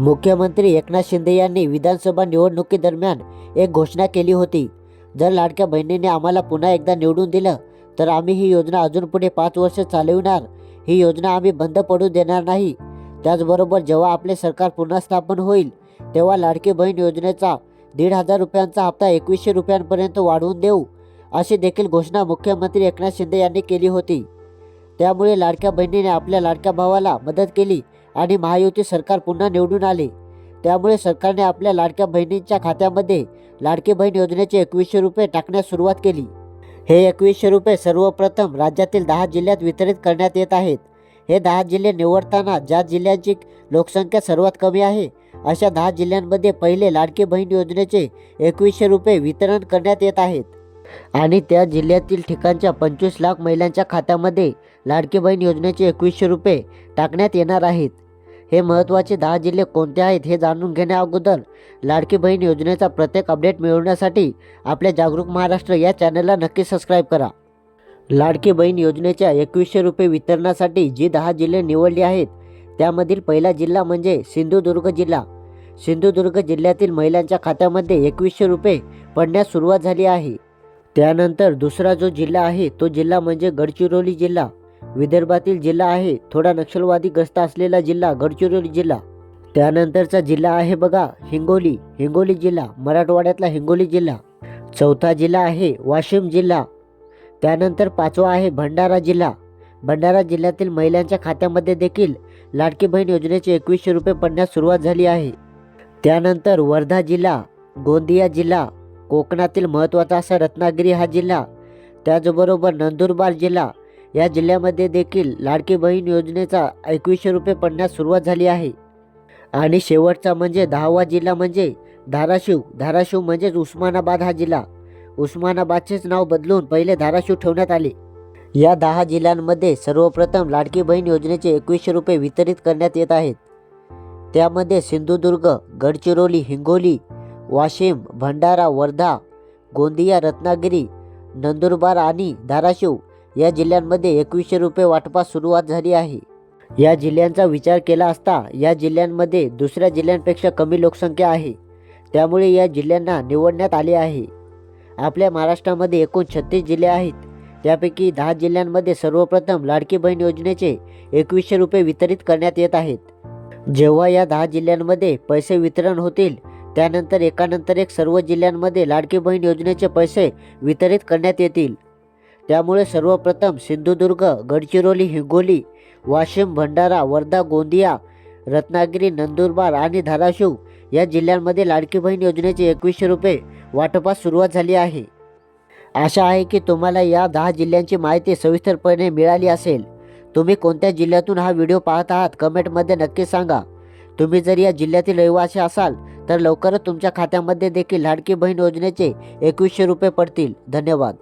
मुख्यमंत्री एकनाथ शिंदे यांनी विधानसभा निवडणुकीदरम्यान एक घोषणा केली होती. जर लाडक्या बहिणीने आम्हाला पुन्हा एकदा निवडून दिलं तर आम्ही ही योजना अजून पुढे पाच वर्ष चालविणार. ही योजना आम्ही बंद पडू देणार नाही. त्याचबरोबर जेव्हा आपले सरकार पुन्हा स्थापन होईल तेव्हा लाडकी बहीण योजनेचा दीड हजार रुपयांचा हप्ता एकवीसशे रुपयांपर्यंत वाढवून देऊ अशी देखील घोषणा मुख्यमंत्री एकनाथ शिंदे यांनी केली होती. त्यामुळे लाडक्या बहिणीने आपल्या लाडक्या भावाला मदत केली आणि महायुती सरकार पुन्हा निवडून आले. त्यामुळे सरकारने आपल्या लाडक्या बहिणींच्या खात्यामध्ये लाडकी बहीण योजनेचे एकवीसशे रुपये टाकण्यास सुरुवात केली. हे एकवीसशे रुपये सर्वप्रथम राज्यातील दहा जिल्ह्यात वितरित करण्यात येत आहेत. हे दहा जिल्हे निवडताना ज्या जिल्ह्यांची लोकसंख्या सर्वात कमी आहे अशा दहा जिल्ह्यांमध्ये पहिले लाडकी बहीण योजनेचे एकवीसशे रुपये वितरण करण्यात येत आहेत. आणि त्या जिल्ह्यातील ठिकाणच्या पंचवीस लाख महिलांच्या खात्यामध्ये लाडकी बहीण योजनेचे एकवीसशे रुपये टाकण्यात येणार आहेत. हे महत्त्वाचे दहा जिल्हे कोणते आहेत हे जाणून घेण्या अगोदर लाडकी बहीण योजनेचा प्रत्येक अपडेट मिळवण्यासाठी आपल्या जागरूक महाराष्ट्र या चॅनलला नक्की सबस्क्राईब करा. लाडकी बहीण योजनेच्या एकवीसशे रुपये वितरणासाठी जी दहा जिल्हे निवडली आहेत त्यामधील पहिला जिल्हा म्हणजे सिंधुदुर्ग जिल्हा. सिंधुदुर्ग जिल्ह्यातील महिलांच्या खात्यामध्ये एकवीसशे रुपये पडण्यास सुरुवात झाली आहे. त्यानंतर दुसरा जो जिल्हा आहे तो जिल्हा म्हणजे गडचिरोली जिल्हा. विदर्भातील जिल्हा आहे. थोडा नक्षलवादी ग्रस्त असलेला जिल्हा गडचिरोली जिल्हा. त्यानंतरचा जिल्हा आहे बघा हिंगोली. हिंगोली जिल्हा मराठवाड्यातला हिंगोली जिल्हा. चौथा जिल्हा आहे वाशिम जिल्हा. त्यानंतर पाचवा आहे भंडारा जिल्हा. भंडारा जिल्ह्यातील महिलांच्या खात्यामध्ये देखील लाडकी बहीण योजनेचे एकवीसशे रुपये पडण्यास सुरुवात झाली आहे. त्यानंतर वर्धा जिल्हा गोंदिया जिल्हा कोकणातील महत्त्वाचा असा रत्नागिरी हा जिल्हा. त्याचबरोबर नंदुरबार जिल्हा. या जिल्ह्यामध्ये देखील लाडकी बहीण योजनेचा एकवीसशे रुपये पडण्यास सुरुवात झाली आहे. आणि शेवटचा म्हणजे दहावा जिल्हा म्हणजे धाराशिव. धाराशिव म्हणजेच उस्मानाबाद हा जिल्हा. उस्मानाबादचेच नाव बदलून पहिले धाराशिव ठेवण्यात आले. या दहा जिल्ह्यांमध्ये सर्वप्रथम लाडकी बहीण योजनेचे एकवीसशे रुपये वितरित करण्यात येत आहेत. त्यामध्ये सिंधुदुर्ग गडचिरोली हिंगोली वाशिम भंडारा वर्धा गोंदिया रत्नागिरी नंदुरबार आणि धाराशिव या जिल्ह्यांमध्ये एकवीसशे रुपये वाटपास सुरुवात झाली आहे. या जिल्ह्यांचा विचार केला असता या जिल्ह्यांमध्ये दुसऱ्या जिल्ह्यांपेक्षा कमी लोकसंख्या आहे. त्यामुळे या जिल्ह्यांना निवडण्यात आले आहे. आपल्या महाराष्ट्रामध्ये एकूण छत्तीस जिल्हे आहेत. त्यापैकी दहा जिल्ह्यांमध्ये सर्वप्रथम लाडकी बहीण योजनेचे एकवीसशे रुपये वितरित करण्यात येत आहेत. जेव्हा या दहा जिल्ह्यांमध्ये पैसे वितरण होतील त्यानंतर एकानंतर एक सर्व जिल्ह्यांमध्ये लाडकी बहीण योजनेचे पैसे वितरित करण्यात येतील. त्यामुळे सर्वप्रथम सिंधुदुर्ग गडचिरोली हिंगोली वाशिम भंडारा वर्धा गोंदिया रत्नागिरी नंदुरबार आणि धाराशिव या जिल्ह्यांमध्ये लाडकी बहीण योजनेचे एकवीसशे रुपये वाटपास सुरुवात झाली आहे. आशा आहे की तुम्हाला या दहा जिल्ह्यांची माहिती सविस्तरपणे मिळाली असेल. तुम्ही कोणत्या जिल्ह्यातून हा व्हिडिओ पाहत आहात कमेंटमध्ये नक्की सांगा. तुम्ही जर या जिल्ह्यातील रहिवासी असाल तर लवकरच तुमच्या खात्यामध्ये देखील लाडकी बहीण योजनेचे एकवीसशे रुपये पडतील. धन्यवाद.